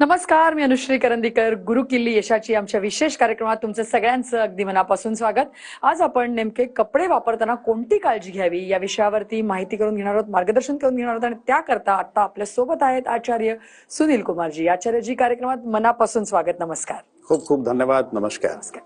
नमस्कार मी अनुश्री करंदीकर गुरु किल्ली यशाची आमच्या विशेष कार्यक्रमात तुमचं सगळ्यांचं अगदी मनापासून स्वागत. आज आपण नेमके कपडे वापरताना कोणती काळजी घ्यावी या विषयावरती माहिती करून घेणार आहोत मार्गदर्शन करून घेणार आहोत आणि त्याकरता आता आपल्यासोबत आहेत आचार्य सुनील कुमारजी. आचार्यजी कार्यक्रमात मनापासून स्वागत नमस्कार. खूप खूप धन्यवाद नमस्कार. नमस्कार.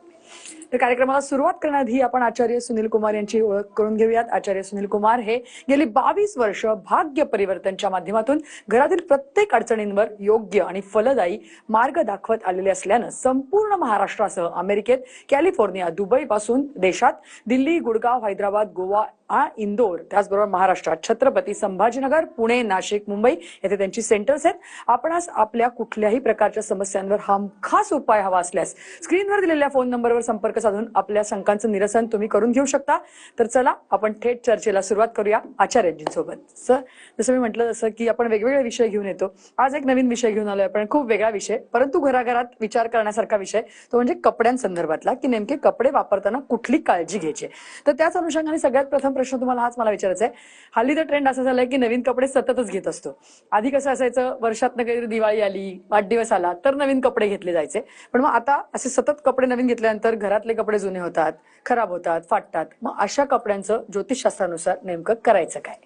तर कार्यक्रमाला सुरुवात करण्याआधी आपण आचार्य सुनील कुमार यांची ओळख करून घेऊयात. आचार्य सुनील कुमार हे गेली बावीस वर्ष भाग्य परिवर्तनच्या माध्यमातून घरातील प्रत्येक अडचणींवर योग्य आणि फलदायी मार्ग दाखवत आलेले असल्यानं संपूर्ण महाराष्ट्रासह अमेरिकेत कॅलिफोर्निया दुबई पासून देशात दिल्ली गुडगाव हैदराबाद गोवा आ इंदोर त्याचबरोबर महाराष्ट्रात छत्रपती संभाजीनगर पुणे नाशिक मुंबई येथे त्यांची सेंटर्स आहेत. आपणास आपल्या कुठल्याही प्रकारच्या समस्यांवर हमखास उपाय हवा असल्यास स्क्रीनवर दिलेल्या फोन नंबरवर संपर्क साधून आपल्या शंकांचं निरसन तुम्ही करून घेऊ शकता. तर चला आपण थेट चर्चेला सुरुवात करूया आचार्यजींसोबत. सर जसं मी म्हटलं जसं की आपण वेगवेगळे विषय घेऊन येतो. आज एक नवीन विषय घेऊन आलोय आपण खूप वेगळा विषय परंतु घराघरात विचार करण्यासारखा विषय तो म्हणजे कपड्यांसंदर्भातला की नेमके कपडे वापरताना कुठली काळजी घ्यायची तर त्याच अनुषंगाने सगळ्यात प्रथम प्रश्न तुम्हाला हाच मला विचारायचा आहे. हल्ली तर ट्रेंड असा झालाय की नवीन कपडे सततच घेत असतो. आधी कसं असायचं वर्षातनं काहीतरी दिवाळी आली वाढदिवस आला तर नवीन कपडे घेतले जायचे. पण मग आता असे सतत कपडे नवीन घेतल्यानंतर घरात घरातले कपडे जुने होतात खराब होतात फाटतात. मग अशा कपड्यांचं ज्योतिषशास्त्रानुसार नेमकं करायचं काय?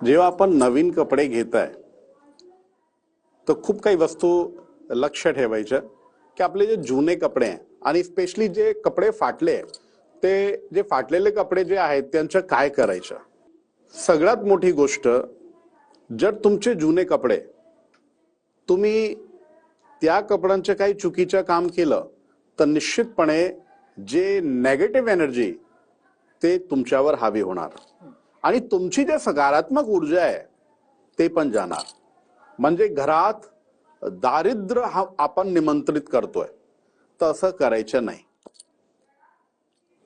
जेव्हा आपण नवीन कपडे घेताय तर खूप काही वस्तू लक्ष ठेवायच्या की आपले जे जुने कपडे आहे आणि स्पेशली जे कपडे फाटले ते जे फाटलेले कपडे जे आहेत त्यांचं काय करायचं? सगळ्यात मोठी गोष्ट जर तुमचे जुने कपडे तुम्ही त्या कपड्यांचं काही चुकीचं काम केलं तर निश्चितपणे जे नेगेटिव्ह एनर्जी ते तुमच्यावर हावी होणार. आणि तुमची जे सकारात्मक ऊर्जा आहे ते पण जाणार. म्हणजे घरात दारिद्र्य हा आपण निमंत्रित करतोय. तसं करायचं नाही.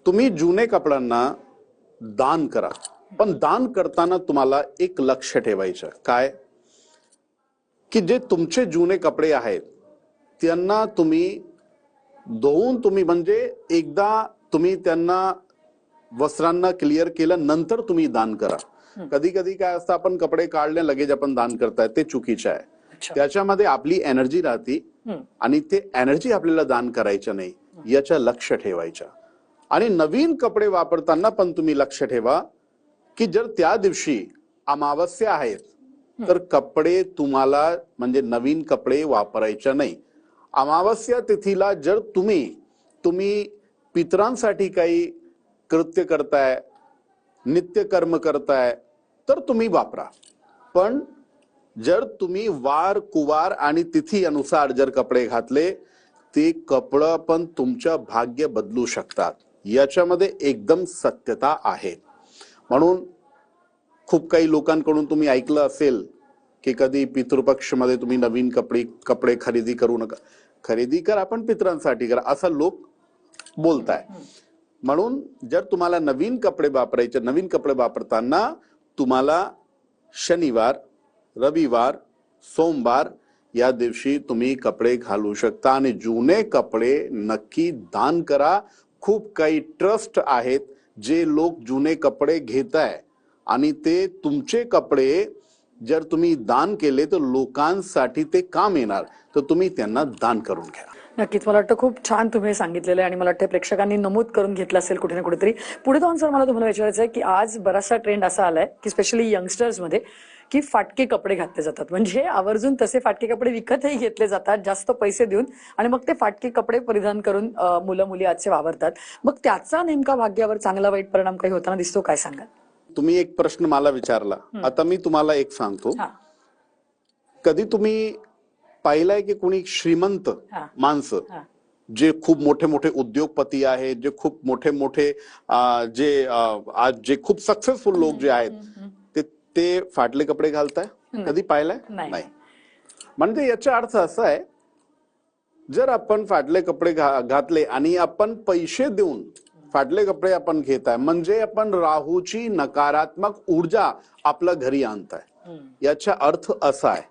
तुम्ही जुने कपड्यांना दान करा. पण दान करताना तुम्हाला एक लक्ष ठेवायचं. काय? की जे तुमचे जुने कपडे आहेत त्यांना तुम्ही धुवून तुम्ही म्हणजे एकदा तुम्ही त्यांना वस्त्रांना क्लिअर केलं नंतर तुम्ही दान करा. कधी कधी काय असतं आपण कपडे काढले लगेच आपण दान करताय ते चुकीचं आहे. त्याच्यामध्ये आपली एनर्जी राहते. आणि ते एनर्जी आपल्याला दान करायचं नाही याच्या लक्ष ठेवायचं आणि नवीन कपडे वापरताना पण तुम्ही लक्ष ठेवा की जर त्या दिवशी अमावस्या आहेत तर कपडे तुम्हाला म्हणजे नवीन कपडे वापरायचे नाही. अमावस्या तिथीला जर तुम्ही तुम्ही पितरांसाठी काही कृत्य करताय नित्य कर्म करताय तर तुम्ही वापरा. पण जर तुम्ही वार कुवार आणि तिथी अनुसार जर कपडे घातले ते कपडं पण तुमच्या भाग्य बदलू शकतात. याच्यामध्ये एकदम सत्यता आहे. म्हणून खूप काही लोकांकडून तुम्ही ऐकलं असेल की कधी पितृपक्षमध्ये तुम्ही नवीन कपडे कपडे खरेदी करू नका. खरेदी करा पण पितरांसाठी करा असं लोक बोलताय. म्हणून जर तुम्हाला नवीन कपडे वापरायचे नवीन कपडे वापरताना तुम्हाला शनिवार रविवार सोमवार या दिवशी तुम्ही कपडे घालू शकता आणि जुने कपडे नक्की दान करा. खूप काही ट्रस्ट आहेत जे लोक जुने कपडे घेत आहे आणि ते तुमचे कपडे जर तुम्ही दान केले तर लोकांसाठी ते काम येणार. तर तुम्ही त्यांना दान करून घ्या. नक्कीच. मला वाटतं खूप छान तुम्ही सांगितलेलं आहे आणि मला वाटतं प्रेक्षकांनी नमूद करून घेतलं असेल कुठे ना कुठेतरी. पुढे जाऊन सर मला तुम्हाला विचारायचं आहे की आज बराचसा ट्रेंड असा आलाय की स्पेशली यंगस्टर्समध्ये की फाटके कपडे घातले जातात. म्हणजे आवर्जून तसे फाटके कपडे विकतही घेतले जातात जास्त पैसे देऊन आणि मग ते फाटके कपडे परिधान करून मुलं मुली आजचे वावरतात. मग त्याचा नेमका भाग्यावर चांगला वाईट परिणाम काही होताना दिसतो काय सांगाल? तुम्ही एक प्रश्न मला विचारला. आता मी तुम्हाला एक सांगतो. कधी तुम्ही पाहिलंय की कोणी श्रीमंत. माणसं जे खूप मोठे मोठे उद्योगपती आहेत जे खूप मोठे मोठे जे आज जे खूप सक्सेसफुल लोक जे आहेत ते ते फाटले कपडे घालताय? कधी पाहिलंय? नाही. म्हणजे याचा अर्थ असा आहे जर आपण फाटले कपडे घातले आणि आपण पैसे देऊन फाटले कपडे आपण घेताय म्हणजे आपण राहूची नकारात्मक ऊर्जा आपल्या घरी आणताय. हम्म, याचा अर्थ असा आहे.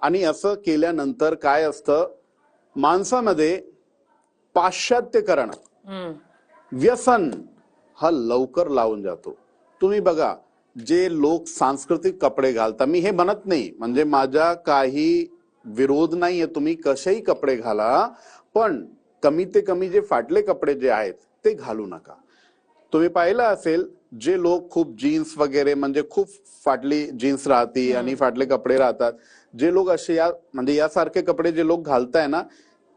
आणि असं केल्यानंतर काय असतं? माणसामध्ये पाश्चात्यकरण व्यसन हा लवकर लावून जातो. तुम्ही बघा जे लोक सांस्कृतिक कपडे घालतात मी हे म्हणत नाही. म्हणजे माझ्या काही विरोध नाहीये तुम्ही कसेही कपडे घाला पण कमी ते कमी जे फाटले कपडे जे आहेत ते घालू नका. तुम्ही पाहिलं असेल जे लोक खूप जीन्स वगैरे म्हणजे खूप फाटली जीन्स राहते आणि फाटले कपडे राहतात जे लोक असे या म्हणजे यासारखे कपडे जे लोक घालताय ना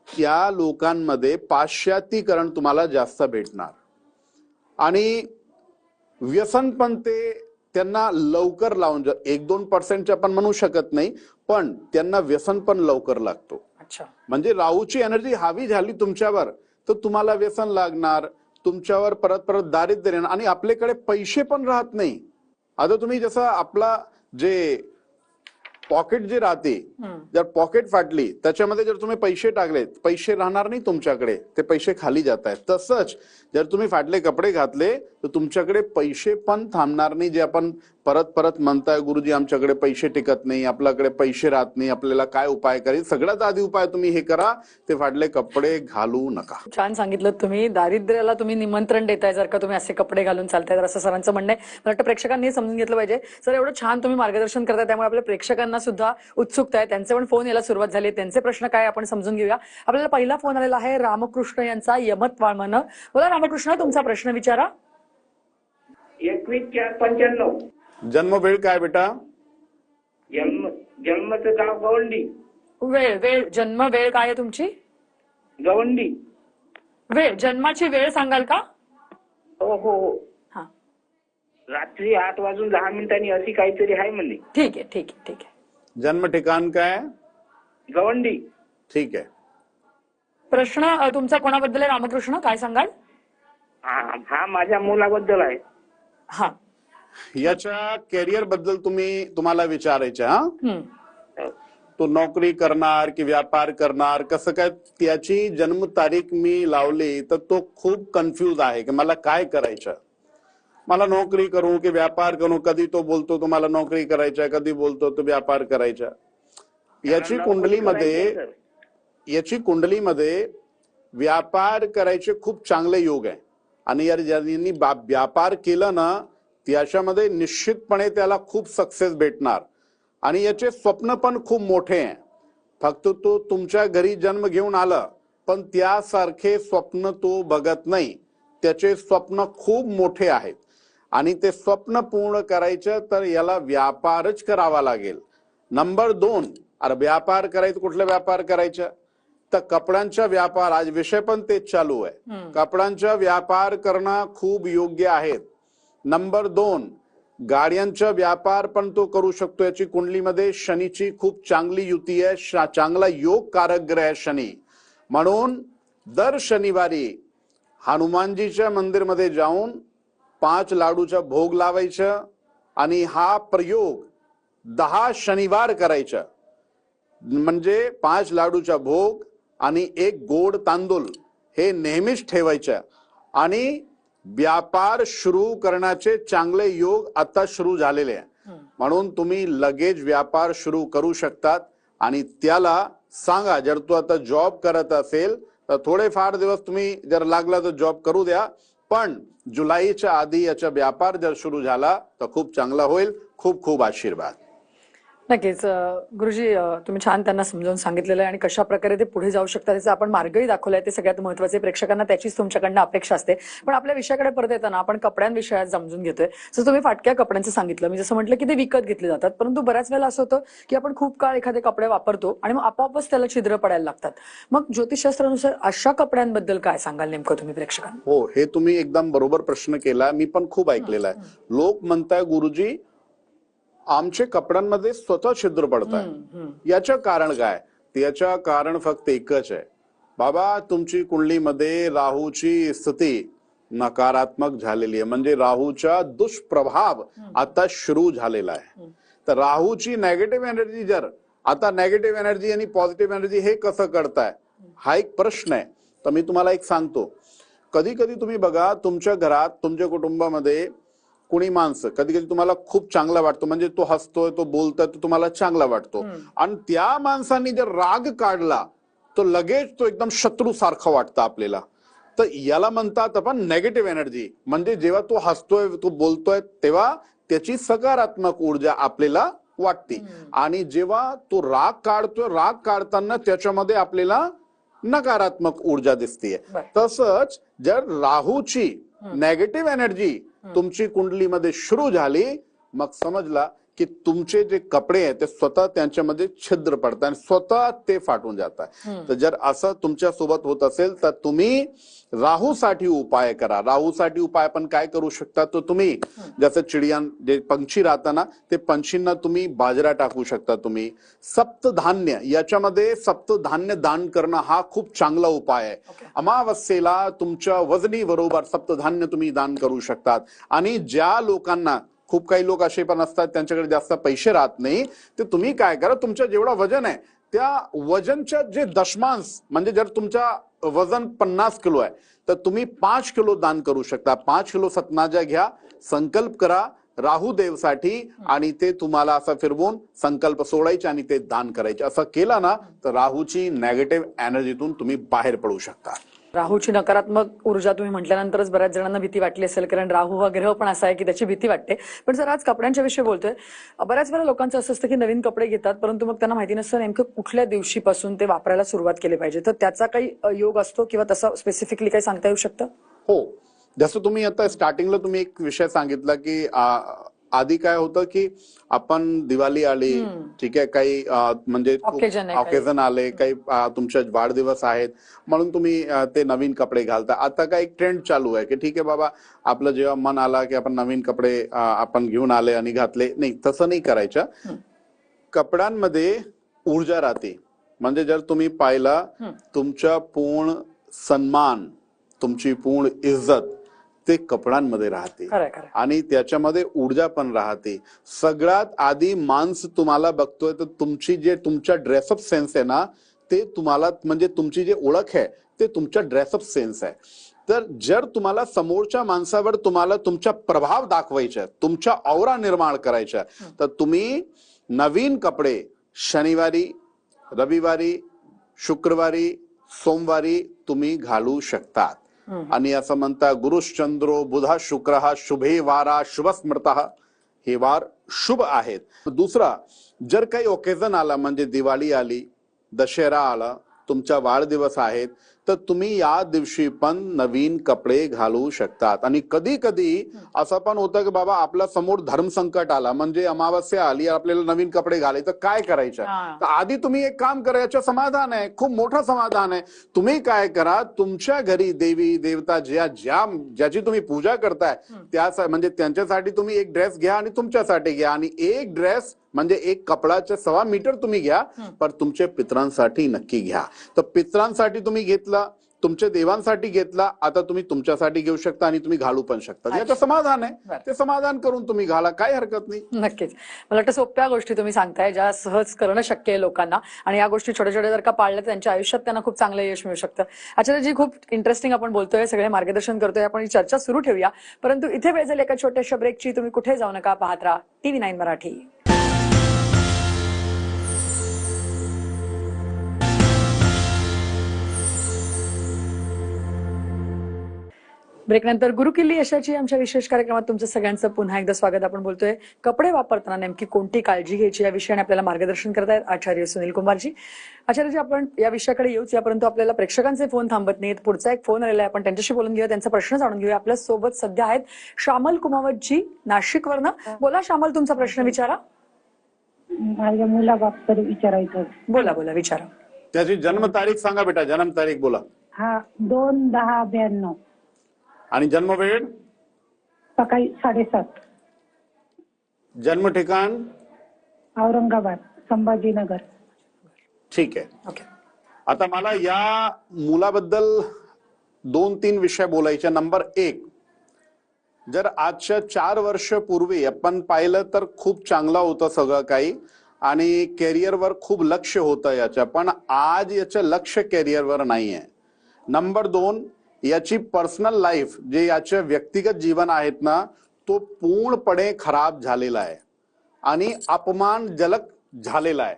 त्या लोकांमध्ये पाश्चात्तीकरण तुम्हाला जास्त भेटणार. आणि व्यसन पण ते त्यांना लवकर लावून एक दोन पर्सेंटचे आपण म्हणू शकत नाही पण त्यांना व्यसन पण लवकर लागतो. अच्छा. म्हणजे राहूची एनर्जी हावी झाली तुमच्यावर तर तुम्हाला व्यसन लागणार तुमच्यावर परत परत दारिद्र्य येणार आणि आपल्याकडे पैसे पण राहत नाही आता तुम्ही जसं आपला जे पॉकेट जे राहते. जर पॉकेट फाटली त्याच्यामध्ये जर तुम्ही पैसे टाकले पैसे राहणार नाही तुमच्याकडे ते पैसे खाली जात आहेत तसंच जर तुम्ही फाटले कपडे घातले तर तुमच्याकडे पैसे पण थांबणार नाही जे आपण परत परत म्हणताय गुरुजी आमच्याकडे पैसे टिकत नाही आपल्याकडे पैसे राहत नाही आपल्याला काय उपाय करायचे सगळ्यात आधी उपाय तुम्ही हे करा ते फाटले कपडे घालू नका. छान सांगितलं तुम्ही. दारिद्र्याला तुम्ही निमंत्रण देताय जर का तुम्ही असे कपडे घालून चालताय तर असं सरांचं म्हणणं आहे. मला वाटतं प्रेक्षकांनी हे समजून घेतलं पाहिजे. सर एवढं छान तुम्ही मार्गदर्शन करताय त्यामुळे आपल्या प्रेक्षकांना सुद्धा उत्सुकता आहे. त्यांचे पण फोन यायला सुरुवात झाली आहे. त्यांचे प्रश्न काय आपण समजून घेऊया. आपल्याला पहिला फोन आलेला आहे रामकृष्ण यांचा यमत वाळमन बोला रामकृष्ण तुमचा प्रश्न विचारा. एकवीस चार पंच्याण्णव. जन्म वेळ काय बेटा? जन्म जन्मचं गाव गवंडी. वेळ वेळ जन्म वेळ काय आहे तुमची? गवंडी. वेळ जन्माची वेळ सांगाल का? हो हो हो. हा. रात्री आठ वाजून दहा मिनिटांनी अशी काहीतरी आहे म्हणे. ठीक आहे ठीक आहे ठीक आहे. जन्म ठिकाण काय गवंडी. ठीक आहे. प्रश्न अ, तुमचा कोणाबद्दल आहे? रामकृष्ण काय सांगाल? हा हा माझ्या मुलाबद्दल आहे. हा. याच्या कॅरियरबद्दल तुम्ही तुम्हाला विचारायचं हा. तो नोकरी करणार की व्यापार करणार कसं काय त्याची जन्मतारीख मी लावली तर तो खूप कन्फ्यूज आहे की मला काय करायचं? मला नोकरी करू की व्यापार करू? कधी तो बोलतो तो मला नोकरी करायच्या. कधी बोलतो तो व्यापार करायचा याची कुंडलीमध्ये याची कुंडलीमध्ये व्यापार करायचे खूप चांगले योग आहे. आणि यार ज्यांनी व्यापार केलं ना त्याच्यामध्ये निश्चितपणे त्याला खूप सक्सेस भेटणार. आणि याचे स्वप्न पण खूप मोठे आहे. फक्त तो तुमच्या घरी जन्म घेऊन आला पण त्यासारखे स्वप्न तो बघत नाही. त्याचे स्वप्न खूप मोठे आहेत. आणि ते स्वप्न पूर्ण करायचं तर याला व्यापारच करावा लागेल. नंबर दोन अरे व्यापार करायचं कुठला व्यापार करायचा? तर कपड्यांचा व्यापार आज विषय पण तेच चालू आहे. कपड्यांचा व्यापार करणं खूप योग्य आहे. नंबर दोन गाड्यांचा व्यापार पण तो करू शकतो याची कुंडलीमध्ये शनीची खूप चांगली युती आहे चांगला योग कारक ग्रह आहे शनी. म्हणून दर शनिवारी हनुमानजीच्या मंदिरमध्ये जाऊन पाच लाडूचा भोग लावायचं आणि हा प्रयोग दहा शनिवार करायचा. म्हणजे पाच लाडूचा भोग आणि एक गोड तांदूळ हे नेहमीच ठेवायचं. आणि व्यापार सुरू करण्याचे चांगले योग आता सुरू झालेले आहे. म्हणून तुम्ही लगेच व्यापार सुरू करू शकतात आणि त्याला सांगा जर तू आता जॉब करत असेल तर थोडेफार दिवस तुम्ही जर लागला तर जॉब करू द्या. पण जुलैच्या आधी याचा व्यापार जर सुरू झाला तर खूप चांगला होईल. खूप खूप आशीर्वाद. नक्कीच. गुरुजी तुम्ही छान त्यांना समजावून सांगितलेलं आहे आणि कशा प्रकारे ते पुढे जाऊ शकतात त्याचा आपण मार्गही दाखवलाय ते सगळ्यात महत्त्वाचे प्रेक्षकांना त्याचीच तुमच्याकडनं अपेक्षा असते. पण आपल्या विषयाकडे परत येताना आपण कपड्यांविषयात समजून घेतोय. जसं तुम्ही फाटक्या कपड्यांचं सांगितलं. मी जसं म्हटलं की ते विकत घेतले जातात. परंतु बऱ्याच वेळेला असं होतं की आपण खूप काळ एखादे कपडे वापरतो आणि मग आपोआपच त्याला छिद्र पडायला लागतात. मग ज्योतिषशास्त्रानुसार अशा कपड्यांबद्दल काय सांगाल नेमकं तुम्ही प्रेक्षकांना? हो हे तुम्ही एकदम बरोबर प्रश्न केला. मी पण खूप ऐकलेला आहे. लोक म्हणताय गुरुजी आमचे कपड्यांमध्ये स्वतः छिद्र पडत आहे हम्म, हम्म. याचं कारण काय? त्याचं कारण फक्त एकच आहे. बाबा तुमची कुंडलीमध्ये राहूची स्थिती नकारात्मक झालेली आहे. म्हणजे राहूचा दुष्प्रभाव आता सुरू झालेला आहे. तर राहूची नेगेटिव्ह एनर्जी जर आता नेगेटिव्ह एनर्जी आणि पॉझिटिव्ह एनर्जी हे कसं करताय? हा एक प्रश्न आहे. तर मी तुम्हाला एक सांगतो. कधी कधी तुम्ही बघा तुमच्या घरात तुमच्या कुटुंबामध्ये कुणी माणसं. कधी कधी तुम्हाला खूप चांगला वाटतो. म्हणजे तो हसतोय तो बोलतोय तो तुम्हाला चांगला वाटतो. आणि त्या माणसांनी जर राग काढला तर लगेच तो एकदम शत्रू सारखा वाटतं आपल्याला. तर याला म्हणतात आपण नेगेटिव्ह एनर्जी म्हणजे जेव्हा तो हसतोय तो बोलतोय तेव्हा त्याची सकारात्मक ऊर्जा आपल्याला वाटते. आणि जेव्हा तो राग काढतोय राग काढताना त्याच्यामध्ये आपल्याला नकारात्मक ऊर्जा दिसतीये. बरं. तसंच जर राहूची नेगेटिव्ह एनर्जी तुमची कुंडलीमध्ये सुरू झाली मग समजला की तुमचे जे कपडे आहेत ते स्वतः त्यांच्यामध्ये छिद्र पडतात आणि स्वतः ते फाटून जातात. तर जर असं तुमच्यासोबत होत असेल तर तुम्ही राहूसाठी उपाय करा. राहूसाठी उपाय पण काय करू शकता? तर तुम्ही जसं चिडियां जे पंक्षी राहताना ते पंछींना तुम्ही बाजरा टाकू शकता तुम्ही. सप्तधान्य याच्यामध्ये सप्तधान्य दान करणं हा खूप चांगला उपाय आहे. Okay. अमावस्येला तुमच्या वजनी बरोबर सप्तधान्य तुम्ही दान करू शकतात. आणि ज्या लोकांना खूप काही लोक असे पण असतात त्यांच्याकडे जास्त पैसे राहत नाही. ते तुम्ही काय करा तुमचं जेवढं वजन आहे त्या वजनच्या जे दशमांश म्हणजे जर तुमच्या वजन पन्नास किलो आहे तर तुम्ही पाच किलो दान करू शकता. पाच किलो सतनाजा घ्या संकल्प करा राहू देवसाठी आणि ते तुम्हाला असं फिरवून संकल्प सोडायचे आणि ते दान करायचे. असं केलं ना तर राहूची नेगेटिव्ह एनर्जीतून तुम्ही बाहेर पडू शकता. राहूची नकारात्मक ऊर्जा तुम्ही म्हटल्यानंतरच बऱ्याच जणांना भीती वाटली असेल कारण राहू हा ग्रह पण असा आहे की त्याची भीती वाटते. पण जर आज कपड्यांच्या विषयी बोलतोय. बऱ्याच वेळा लोकांचं असं असतं की नवीन कपडे घेतात परंतु मग त्यांना माहिती नसतं नेमकं कुठल्या दिवशीपासून ते वापरायला सुरुवात केली पाहिजे. तर त्याचा काही योग असतो किंवा तसा स्पेसिफिकली काही सांगता येऊ शकतं? हो. जसं तुम्ही आता स्टार्टिंगला तुम्ही एक विषय सांगितला की आधी काय होतं की आपण दिवाळी आली ठीक आहे काही म्हणजे. ऑकेजन आले काही आ, तुमचे वाढदिवस आहेत म्हणून तुम्ही ते नवीन कपडे घालता. आता काय एक ट्रेंड चालू आहे की ठीक आहे बाबा आपलं जेव्हा मन आला की आपण नवीन कपडे आपण घेऊन आले आणि घातले नाही तसं नाही करायचं. कपड्यांमध्ये ऊर्जा राहते. म्हणजे जर तुम्ही पाहिला तुमच्या पूर्ण सन्मान तुमची पूर्ण इज्जत ते कपड्यांमध्ये राहते. आणि त्याच्यामध्ये ऊर्जा पण राहते. सगळ्यात आधी माणस तुम्हाला बघतोय तर तुमची जे तुमच्या ड्रेसअप सेन्स आहे ना ते तुम्हाला म्हणजे तुमची जे ओळख आहे ते तुमच्या ड्रेसअप सेन्स आहे. तर जर तुम्हाला समोरच्या माणसावर तुम्हाला तुमचा प्रभाव दाखवायचा तुमच्या औरा निर्माण करायचा तर तुम्ही नवीन कपडे शनिवारी रविवारी शुक्रवारी सोमवारी तुम्ही घालू शकतात. आणि असं म्हणता गुरुश्चंद्रो बुधा शुक्र हा शुभे वारा शुभ स्मृत हे वार शुभ आहेत. दुसरा जर काही ओकेजन आला म्हणजे दिवाळी आली दशेरा आला तुमच्या वाढदिवस आहेत तर तुम्ही या दिवशी पण नवीन कपडे घालू शकतात. आणि कधी कधी असं पण होतं की बाबा आपल्यासमोर धर्मसंकट आला म्हणजे अमावस्या आली आपल्याला नवीन कपडे घाले तर काय करायचं. तर आधी तुम्ही एक काम करा याचं समाधान आहे खूप मोठं समाधान आहे. तुम्ही काय करा तुमच्या घरी देवी देवता ज्या ज्या ज्याची तुम्ही पूजा करताय त्या म्हणजे त्यांच्यासाठी तुम्ही एक ड्रेस घ्या आणि तुमच्यासाठी घ्या. आणि एक ड्रेस म्हणजे एक कपडाचे सव्वा मीटर तुम्ही घ्या पण तुमच्या पित्रांसाठी नक्की घ्या. तर पित्रांसाठी तुम्ही घेतला तुमच्या देवांसाठी घेतला आता तुम्ही तुमच्यासाठी घेऊ शकता आणि तुम्ही घालू पण शकता. याचं समाधान आहे. ते समाधान करून तुम्ही घाला काही हरकत नाही. नक्कीच. मला वाटतं सोप्या गोष्टी तुम्ही सांगताय ज्या सहज करणं शक्य आहे लोकांना. आणि या गोष्टी छोट्या छोट्या जर का पाळल्या तर त्यांच्या आयुष्यात त्यांना खूप चांगलं यश मिळू शकतं. आचार्यजी खूप इंटरेस्टिंग आपण बोलतोय सगळे मार्गदर्शन करतोय. आपण ही चर्चा सुरू ठेवूया. परंतु इथे वेळ झाली एका छोट्याशा ब्रेकची तुम्ही कुठे जाऊ नका पाहत राहा. TV nine Marathi. ब्रेकनंतर गुरुकिल्ली यशाची आमच्या विशेष कार्यक्रमात तुमचं सगळ्यांचं पुन्हा एकदा स्वागत. आपण बोलतोय कपडे वापरताना नेमकी कोणती काळजी घ्यायची या विषयाने आपल्याला मार्गदर्शन करत आहेत आचार्य सुनील कुमारजी आचार्यजी आपण या विषयाकडे येऊच या परंतु आपल्याला प्रेक्षकांचे फोन थांबत नाहीत. पुढचा एक फोन आलेला आहे आपण त्यांच्याशी बोलून घेऊया. त्यांचा प्रश्न जाणून घेऊया. आपल्यासोबत सध्या आहेत श्यामल कुमावतजी नाशिकवरनं बोला श्यामल तुमचा प्रश्न विचारा. माझ्या मुलाबाबत विचारायचं. बोला बोला विचारा. त्याची जन्मतारीख सांगा बेटा जन्मतारीख बोला. हा दोन दहा ब्याण्णव. आणि जन्मवेळ सकाळी साडेसात. जन्म ठिकाण? औरंगाबाद संभाजीनगर. ठीक आहे. ओके. आता मला या मुलाबद्दल दोन तीन विषय बोलायचे. नंबर एक जर आजच्या चार वर्ष पूर्वी आपण पाहिलं तर खूप चांगलं होतं सगळं काही आणि कॅरियरवर खूप लक्ष होतं याच्या पण आज याचं लक्ष कॅरियरवर नाहीये. नंबर दोन याची पर्सनल लाईफ जे याचे व्यक्तिगत जीवन आहेत ना तो पूर्णपणे खराब झालेला आहे. आणि अपमानजनक झालेला आहे.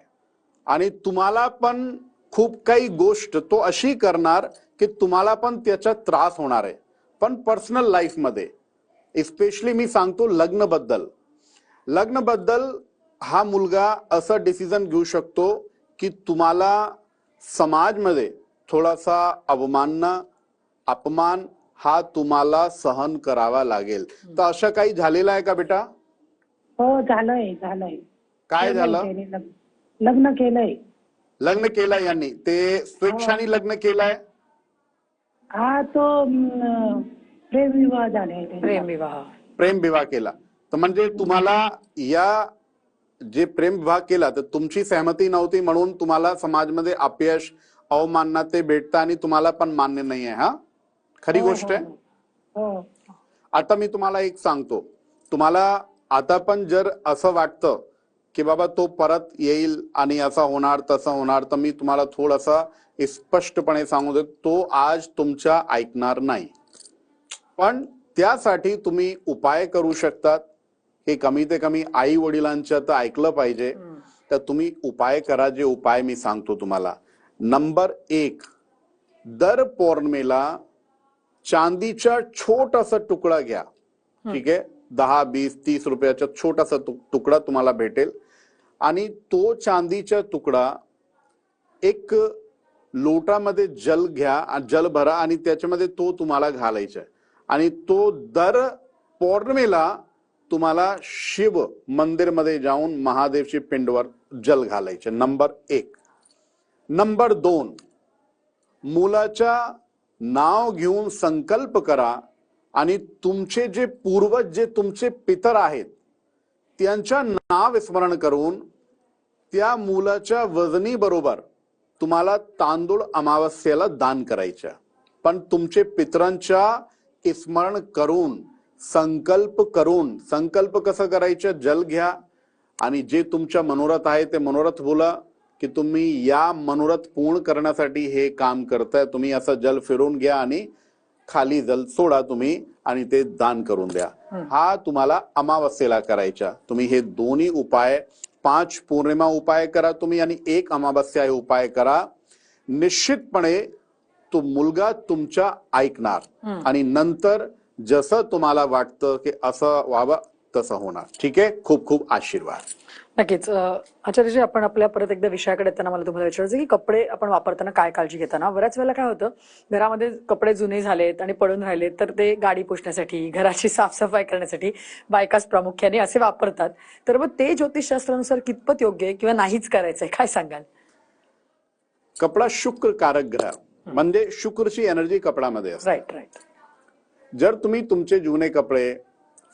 आणि तुम्हाला पण खूप काही गोष्ट तो अशी करणार की तुम्हाला पण त्याचा त्रास होणार आहे. पण पर्सनल लाईफमध्ये स्पेशली मी सांगतो लग्नबद्दल. लग्नबद्दल हा मुलगा असं डिसिजन घेऊ शकतो की तुम्हाला समाजमध्ये थोडासा अवमानना अपमान हा तुम्हाला सहन करावा लागेल. तर असं काही झालेलं आहे का बेटा? हो झालंय झालंय. काय झालं? लग्न. लग्न केलंय. लग्न केलंय यांनी. ते स्वेच्छाने लग्न केलंय? हा तो अं, प्रेमविवाह झालाय त्याचा. प्रेम विवाह. प्रेम विवाह केला. तर म्हणजे तुम्हाला या जे प्रेम विवाह केला तर तुमची सहमती नव्हती म्हणून तुम्हाला समाजमध्ये अपयश अवमानना ते भेटतं आणि तुम्हाला पण मान्य नाही आहे हा? खरी हो, गोष्ट आहे? हो, हो. आता मी तुम्हाला एक सांगतो. तुम्हाला आता पण जर असं वाटतं की बाबा तो परत येईल आणि असं होणार तसं होणार तर मी तुम्हाला थोडासा स्पष्टपणे सांगू देतो तो आज तुमच्या ऐकणार नाही. पण त्यासाठी तुम्ही उपाय करू शकतात. हे कमी ते कमी आई वडिलांच्या तर ऐकलं पाहिजे. तर तुम्ही उपाय करा जे उपाय मी सांगतो तुम्हाला. नंबर एक दर पौर्णिमेला चांदीचा छोटासा तुकडा घ्या. ठीक आहे? दहा बीस तीस रुपयाचा छोटासा तुकडा तुम्हाला भेटेल. आणि तो चांदीचा तुकडा एक लोटामध्ये जल घ्या जल भरा आणि त्याच्यामध्ये तो तुम्हाला घालायचा आहे. आणि तो दर पौर्णिमेला तुम्हाला शिव मंदिरमध्ये जाऊन महादेवची पिंडवर जल घालायचे. नंबर एक. नंबर दोन. मुलाच्या नाव घेऊन संकल्प करा आणि तुमचे जे पूर्वज जे तुमचे पितर आहेत त्यांच्या नाव स्मरण करून त्या मुलाच्या वजनी बरोबर तुम्हाला तांदूळ अमावस्येला दान करायच्या पण तुमचे पितरांच्या स्मरण करून संकल्प करून संकल्प कसं करायचं? जल घ्या आणि जे तुमच्या मनोरथ आहे ते मनोरथ बोला. की तुम्ही या मनोरथ पूर्ण करण्यासाठी हे काम करताय. तुम्ही असं जल फिरून घ्या आणि खाली जल सोडा तुम्ही आणि ते दान करून द्या. हा. तुम्हाला अमावस्येला करायचा तुम्ही हे दोन्ही उपाय पाच पौर्णिमा उपाय करा तुम्ही आणि एक अमावस्या हे उपाय करा. निश्चितपणे तो मुलगा तुमच्या ऐकणार आणि नंतर जसं तुम्हाला वाटतं की असं व्हावं तसं होणार. ठीक आहे? खूप खूप आशीर्वाद. नक्कीच. आचार्यजी आपण आपल्या परत एकदा विषयाकडे येताना मला तुम्हाला विचारायचं की कपडे आपण वापरताना काय काळजी घेताना? बऱ्याच वेळेला काय होतं घरामध्ये कपडे जुने झालेत आणि पडून राहिलेत तर ते गाडी पुसण्यासाठी घराची साफसफाई करण्यासाठी बायकाच प्रामुख्याने असे वापरतात. तर मग ते ज्योतिषशास्त्रानुसार कितपत योग्य आहे किंवा नाहीच करायचंय काय सांगाल? कपडा शुक्र कारक ग्रह म्हणजे शुक्रची एनर्जी कपडामध्ये राईट राईट. जर तुम्ही तुमचे जुने कपडे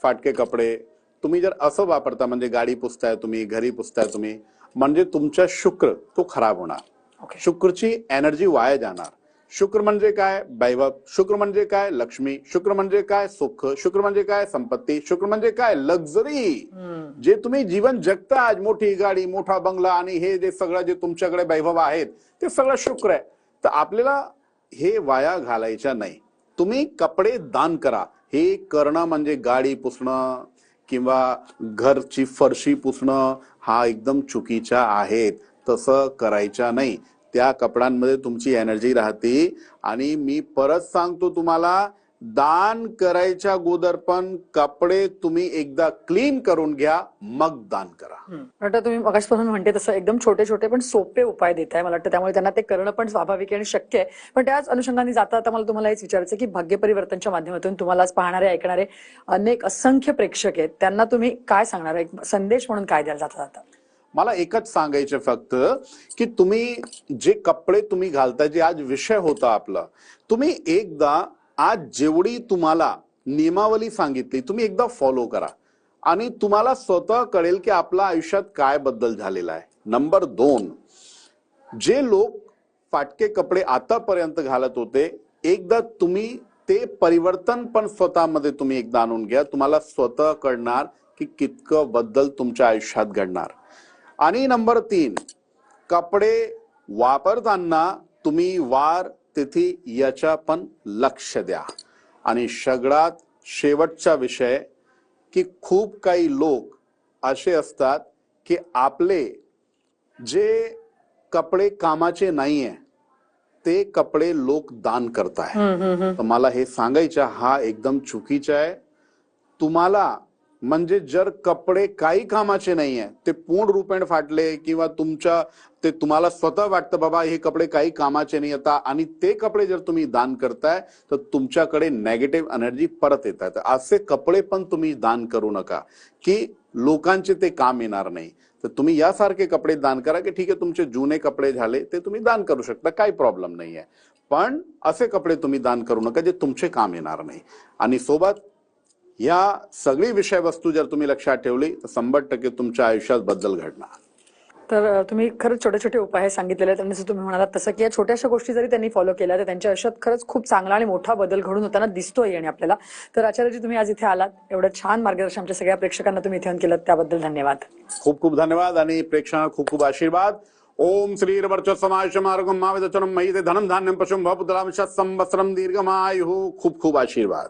फाटके कपडे तुम्ही जर असं वापरता म्हणजे गाडी पुसताय तुम्ही घरी पुसताय तुम्ही म्हणजे तुमचा शुक्र तो खराब होणार. ओके शुक्रची एनर्जी वाया जाणार. शुक्र म्हणजे काय? वैभव. शुक्र म्हणजे काय? लक्ष्मी. शुक्र म्हणजे काय? सुख. शुक्र म्हणजे काय? संपत्ती. शुक्र म्हणजे काय? लक्झरी. जे तुम्ही जीवन जगता आज मोठी गाडी मोठा बंगला आणि हे जे सगळं जे तुमच्याकडे वैभव आहेत ते सगळं शुक्र आहे. तर आपल्याला हे वाया घालायच्या नाही. तुम्ही कपडे दान करा. हे करणं म्हणजे गाडी पुसणं किंवा घरची फरशी पुसणं हा एकदम चुकीच्या आहेत. तसं करायच्या नाही. त्या कपड्यांमध्ये तुमची एनर्जी राहते. आणि मी परत सांगतो तुम्हाला दान करायच्या अगोदर पण कपडे तुम्ही एकदा क्लीन करून घ्या मग दान करा. वाटतं तुम्ही मगासपासून म्हणते तसं एकदम छोटे छोटे पण सोपे उपाय देत आहे. मला वाटतं त्यामुळे त्यांना ते करणं पण स्वाभाविक आहे आणि शक्य आहे. पण त्याच अनुषंगाने जाता आता मला तुम्हाला हेच विचारायचं की भाग्य परिवर्तनच्या माध्यमातून तुम्हाला पाहणारे ऐकणारे अनेक असंख्य प्रेक्षक आहेत. त्यांना तुम्ही काय सांगणार? एक संदेश म्हणून काय द्याल जाता जाता? मला एकच सांगायचं फक्त की तुम्ही जे कपडे तुम्ही घालताय जे आज विषय होता आपला तुम्ही एकदा आज जेवढी तुम्हाला नियमावली सांगितली तुम्ही एकदा फॉलो करा. आणि तुम्हाला स्वतः कळेल की आपल्या आयुष्यात काय बदल झालेला आहे. नंबर दोन जे लोक फाटके कपडे आतापर्यंत घालत होते एकदा तुम्ही ते परिवर्तन पण स्वतःमध्ये तुम्ही एकदा आणून घ्या. तुम्हाला स्वतः कळणार की कितकं बदल तुमच्या आयुष्यात घडणार. आणि नंबर तीन कपडे वापरताना तुम्ही वार तिथी याच्या पण लक्ष द्या. आणि सगळ्यात शेवटचा विषय की खूप काही लोक असे असतात की आपले जे कपडे कामाचे नाहीये ते कपडे लोक दान करताय तर मला हे सांगायचं हा एकदम चुकीचा आहे. तुम्हाला म्हणजे जर कपडे काही कामाचे नाही आहे ते पूर्ण रूपेण फाटले किंवा तुमच्या ते तुम्हाला स्वतः वाटतं बाबा हे कपडे काही कामाचे नाही आता. आणि ते कपडे जर तुम्ही दान करताय तर तुमच्याकडे नेगेटिव्ह एनर्जी परत येत आहे. असे कपडे पण तुम्ही दान करू नका की लोकांचे ते काम येणार नाही. तर तुम्ही यासारखे कपडे दान करा की ठीक आहे तुमचे जुने कपडे झाले ते तुम्ही दान करू शकता काही प्रॉब्लेम नाही आहे पण असे कपडे तुम्ही दान करू नका जे तुमचे काम येणार नाही. आणि सोबत या सगळी विषय वस्तू जर तुम्ही लक्षात ठेवली तर शंभर टक्के तुमच्या आयुष्यात बदल घडणार. तर तुम्ही खरंच छोटे छोटे उपाय सांगितलेले आहेत. आणि जसं तुम्ही म्हणालात तसं की या छोट्याशा गोष्टी जरी त्यांनी फॉलो केल्या तर त्यांच्या आयुष्यात खरंच खूप चांगला आणि मोठा बदल घडून होताना दिसतोय आणि आपल्याला. तर आचार्यजी तुम्ही आज इथे आलात. एवढं छान मार्गदर्शन आमच्या सगळ्या प्रेक्षकांना तुम्ही इथे केलं त्याबद्दल धन्यवाद. खूप खूप धन्यवाद आणि प्रेक्षकांना खूप खूप आशीर्वाद. ओम श्री वर्च समाज मार्गम माविदचनम ते धनम धान्यम पशुम भपुत्राम संवत्सरम दीर्घमायु. खूप खूप आशीर्वाद.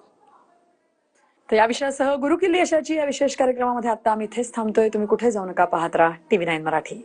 तर या विषयासह गुरुकिल्ली यशाची या विशेष कार्यक्रमामध्ये आता आम्ही इथेच थांबतोय. तुम्ही कुठे जाऊ नका पाहत राहा. TV nine Marathi.